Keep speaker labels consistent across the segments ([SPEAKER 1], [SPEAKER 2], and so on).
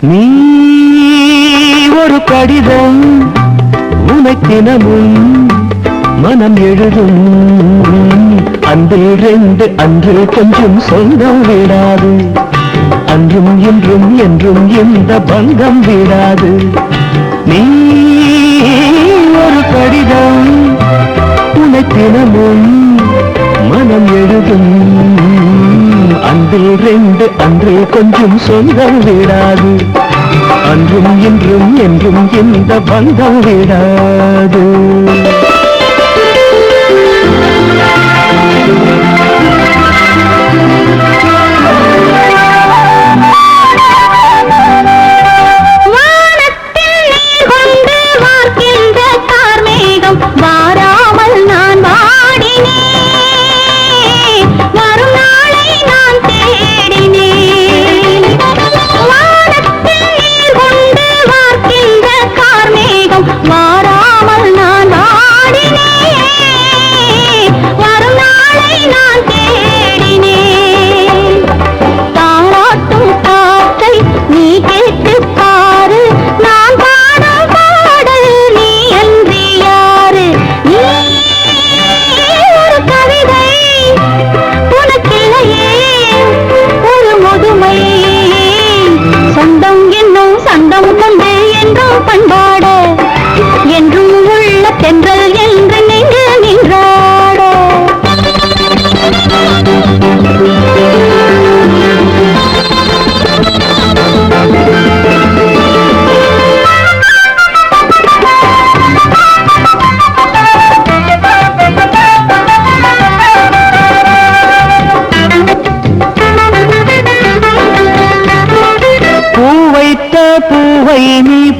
[SPEAKER 1] நீ ஒரு கடிதம் உனக்கினமும் மனம் எழுதும். அன்றில் ரெண்டு அன்றில் கொஞ்சம் சொந்தம் விடாது. அன்றும் என்றும் என்றும் எந்த பங்கம் விடாது. நீ ஒரு கடிதம் உனக்கினமும் மனம் எழுதும். அன்றில் ரெண்டு என்று கொஞ்சம் சொந்தம் விடாது. அன்றும் இன்றும் என்றும் இந்த பந்தம் விடாது.
[SPEAKER 2] என்னும் சந்தம் கொண்டு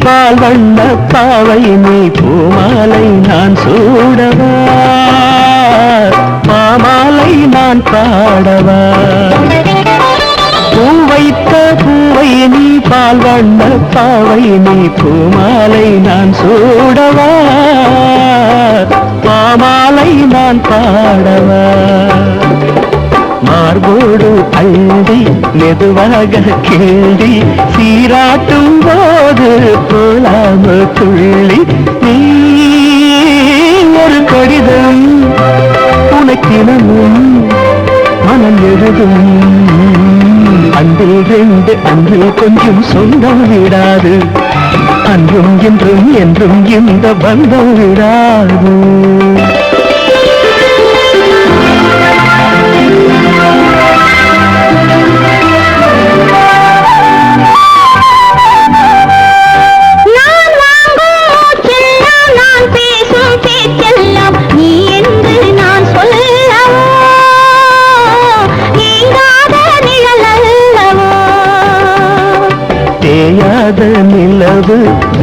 [SPEAKER 1] பால் வண்ண பாவை நீ பூமாலை நான் சூடவா? மாமாலை நான் பாடவா? பூ வைத்த பூவை நீ பால் வண்ண பாவை நீ பூமாலை நான் சூடவா? மாமாலை நான் பாடவா? அள்ளி மெதுவாக கிண்டி சீராட்டும் போது போலாம துள்ளி நீ ஒரு கடிதம் உனக்கினமும் மனம் எழுதும். அன்பில் ரெண்டு அன்பில் கொஞ்சம் சொந்தம் விடாது. அன்றும் என்றும் என்றும் இந்த பந்தம் விடாது.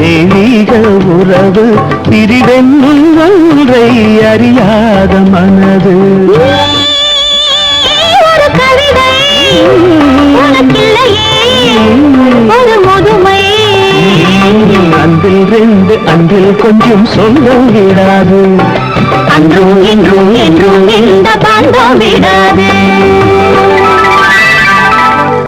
[SPEAKER 1] தெய்வீக உறவு பிரிவென்னும் ஒன்றை அறியாத மனது.
[SPEAKER 2] ஒரு கவிதை ஒரு முதுமை.
[SPEAKER 1] அன்றில் ரெண்டு அன்றில் கொஞ்சம் சொல்ல விடாது.
[SPEAKER 2] அன்றும் இன்றும் என்றும் இந்த பந்தம் விடாது.